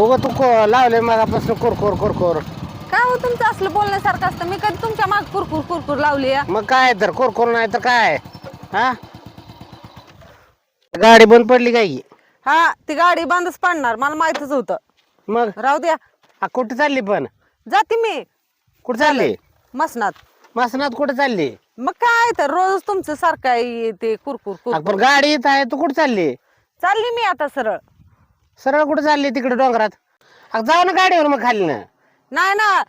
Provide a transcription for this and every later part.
उगं तू को- लावले मगापासून कुरकुर कुरकुर काय हो तुमचं असलं बोलण्यासारखं असतं? मी कधी तुमच्या माग कुरकुर कुरकुर लावली आहे? मग काय तर? कुरकुर नाही तर काय? हा? गाडी बंद पडली काय? हा ती गाडी बंदच पडणार. मला माहितच होतं. मग? राहू द्या. आ, कुठे चालली पण? जाते मी. कुठे चालली? मसनात. मसनात कुठे चालली? मग काय तर? रोज तुमचं सारखं आहे ते कुरकुर आ, पण कुरकुर गाडी येत आहे तू कुठे चालली? चालली मी आता सरळ. सरळ कुठे चालली तिकडे डोंगरात? जाऊ ना गाडीवर मग खाली ना. नाही ना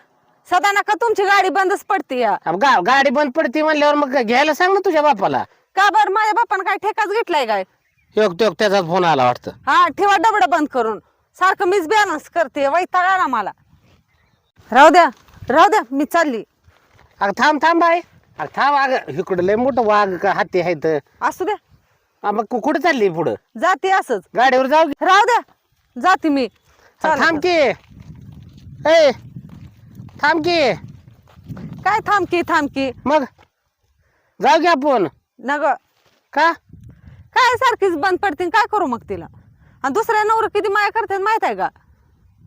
सदा नका तुमची गाडी बंदच पडते या? आ, गा गाडी बंद पडते म्हणल्यावर मग घ्यायला सांग ना तुझ्या बापाला. का बर माझ्या बापानं काय ठेकाच घेतलाय काय? योग तो त्याचा फोन आला वाटतं. हा ठेवा डबडं बंद करून. सारखं मीच बॅलन्स करते वैतागा ना मला. राहू द्या राहू द्या मी चालली. अग थांब थांब बाय अग थांब अग. इकडं लय मोठं वाघ का हाती आहेत. असू द्या. मग कु- कुठे चालली पुढं? जाते असंच. गाडीवर जाऊ की? राहू द्या. जाते मी. चालेल. थांब की? ए थांब की. काय थांबकी थांबकी मग जाऊ की आपण. नग. का? काय सारखीच बंद पडते काय करू मग तिला? आणि दुसऱ्या नवर किती माया करतात माहीत आहे का?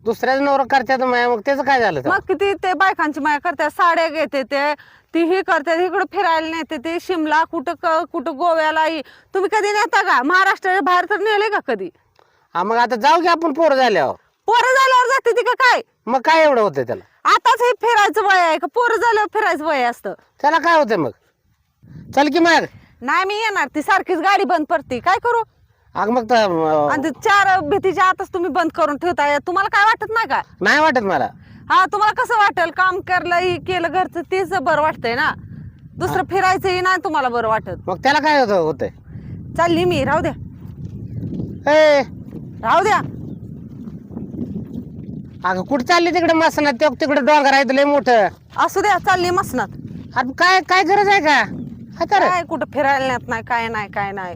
दुसऱ्याच नवरा करतात माया मग त्याचं काय झालं? मग किती ते बायकांची माया करतात साड्या घेते ते ती ही करतात इकडं फिरायला नेते ते शिमला कुठं क- कुठं गोव्याला तुम्ही कधी नेता का? महाराष्ट्राच्या बाहेर तर नेले का कधी? हा मग आता जाऊ की आपण पोरं झाल्यावर. पोरं झाल्यावर जाते ती का काय? मग काय एवढं होतंय त्याला? आताच हे फिरायचं वय आहे का? पोरं झाल्यावर फिरायचं वय असतं. त्याला काय होतंय मग? चल की मग. नाही मी येणार. ती सारखीच गाडी बंद पडते. काय करू? अग मग तर, अं, आणि ते चार भीतीच्या आताच तुम्ही बंद करून ठेवताय. तुम्हाला काय वाटत नाही का? नाही वाटत मला. हा तुम्हाला कसं वाटेल? काम करलं ही केलं घरचं तेच बरं वाटतंय ना? दुसरं फिरायचंही नाही तुम्हाला बरं वाटत. मग त्याला काय होतं होतंय? चालली मी. राहू द्या. ए! राहू द्या. अगं कुठं चालली तिकडे मसनात? ते तिकडे डोंगर आहे लय मोठं. असू द्या चालली मसनात. आता काय काय गरज आहे का? तर. काय कुठं फिरायला नेत नाही काय नाही काय नाही.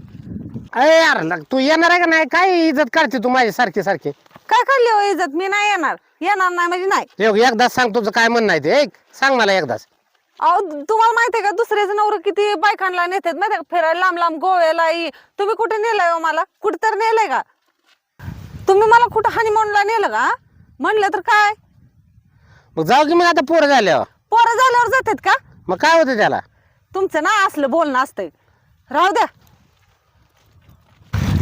अरे यार लग- तू येणार आहे का नाही? काय इज्जत करते तू माझी सारखी सारखी? काय काढली हो इज्जत? मी नाही येणार. येणार नाही म्हणजे नाही. एक- एकदाच सांग तुझं काय म्हणणं आहे ते ऐक, सांग मला एकदाच. अहो तुम्हाला माहितीये का दुसऱ्याचं नवर किती बायकांना नेतात माहितीये का? फिरायला लांब लांब गोव्याला इ- तुम्ही कुठे नेलंय हो मला? कुठे तर नेलंय का? तुम्ही मला कुठं हनीमूनला नेलं का? म्हणलं तर काय? मग जाऊ की मग आता पोरं झाल्यावर. पोरं झाल्यावर जातात का? मग काय होतं त्याला? तुमचं ना असलं बोलणं असतंय. राहू द्या.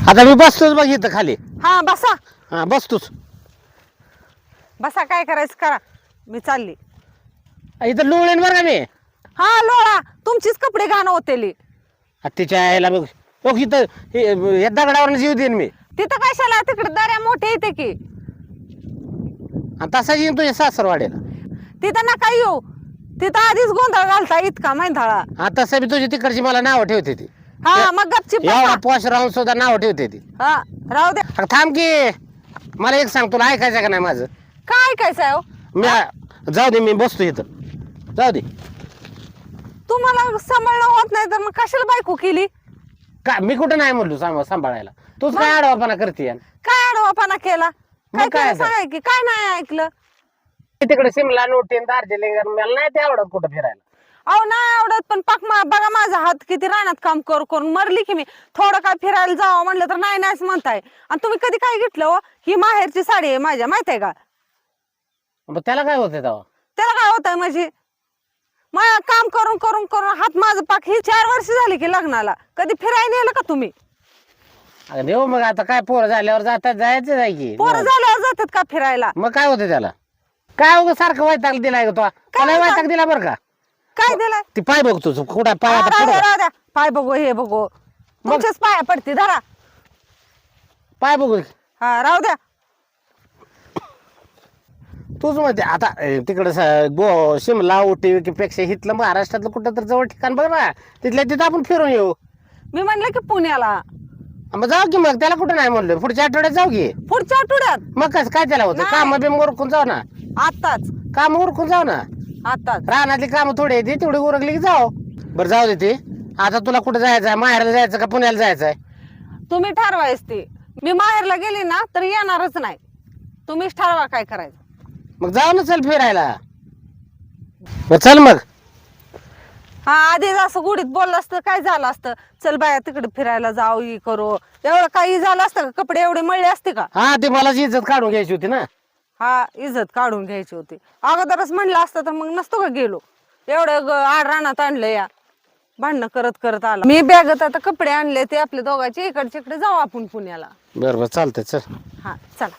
आता मी बसतोच बघ इथं खाली. हा बसा. हा बसतोच. बसा काय करायचं करा. मी चालली. इथं लोळेन बरं का मी. हा लोळा. तुमचीच कपडे घाण होतेली आ, तिच्या यायला बघ. बघ इथं हे- या दगडावर जीव देईन मी. तिथं कशाला? तिकडे दर्या मोठे येते की. आणि तसा येईन तुझ्या सासरवाडीला तिथं नका येऊ. तिथं आधीच गोंधळ घालता इतका मैंधाळा. हा तसं बी तुझी तिकडची मला नाव ठेवते ती. हा मग गपची एवढा पॉश राहून सुद्धा नाव ठेवते ती. हा राहू अगं थांब की. मला एक सांग तुला ऐकायचं का नाही माझं? काय ऐकायचं आहे? मी जाऊ दे मी बसतो इथं. जाऊ दे. तुम्हाला सांभाळणं होत नाही तर मग कशाला बायको केली? का मी कुठं नाही म्हणलो सांभ सांभाळायला? तूच काय आडवापणा करते काय आडवापणा केला? काय काय? सांगाय की काय नाही ऐकलं? तिकडे सिमला नोटीन दार्जिलिंग मला नाही ते आवडत कुठं फिरायला. अहो नाही आवडत पण पाक मा- बघा माझा हात किती रानात काम कर करून मरली की मी. थोडं काय फिरायला जावं म्हणलं तर नाही नाहीच म्हणताय. आणि तुम्ही कधी काय घेतलं हो? ही माहेरची साडी आहे माझ्या माहीत आहे का? मग त्याला काय होते तेव्हा? त्याला काय होत आहे माझं काम करून करून करून हात माझं पाक ही चार वर्ष झाली की लग्नाला. कधी फिरायला नेलं का तुम्ही? अगं देऊ मग आता काय पोरं झाल्यावर जातात जायचं जाय की? पोरं झाल्यावर जातात का फिरायला? मग काय होतं त्याला? काय उगं सारखं वैताग दिलाय का तो? त्याला वैताग? दिला बरं का? काय दिलंय? ती पाय बघ तुझं कुठं पाय आता राहू द्या, पुढं. राहू द्या. पाय बघू हे बघू. तुमच्याच पाया पडते धरा. पाय बघू हा राहू द्या. तूच म्हणते आता तिकडं स- गो शिमला उटी पेक्षा हिथलं महाराष्ट्रातलं कुठं तर जवळ ठिकाण बघ ना. तिथल्या तिथं आपण फिरून येऊ. मी म्हणलं की पुण्याला. मग जाऊ की मग त्याला कुठं नाही म्हणलं? पुढच्या आठवड्यात जाऊ की. पुढच्या आठवड्यात? मग कसं काय त्याला होतं? नाही. काम बिम उरकून जाऊ ना. आताच काम उरकून जाऊ ना. आताच रानातली कामं थोडी येते तेवढी उरकली की जाऊ. बरं जाऊ दे ते. आता तुला कुठं जायचं आहे माहेरला जायचं का पुण्याला जायचं आहे तुम्ही ठरवायच ते. मी माहेरला गेली ना तर येणारच नाही. तुम्हीच ठरवा काय करायचं. मग जाऊ ना चल फिरायला. मग चल मग. हा आधीच असं गुढीत बोललं असतं काय झालं असतं? चल बाया तिकडे फिरायला जाऊ ही करू. एवढं काही झालं असतं का? कपडे एवढे मळले असते का? हा ते मला जी इज्जत काढून घ्यायची होती ना. हा इज्जत काढून घ्यायची होती. अगोदरच म्हणलं असतं तर मग नसतो का गेलो? एवढं ग- आड रानात आणलं या. भांडणं करत करत आला. मी बॅगत आता कपडे आणले ते आपले दोघांचे इकडचे इकडे जाऊ आपण पुण्याला. बरं बरं चालतंय चल. हा चला.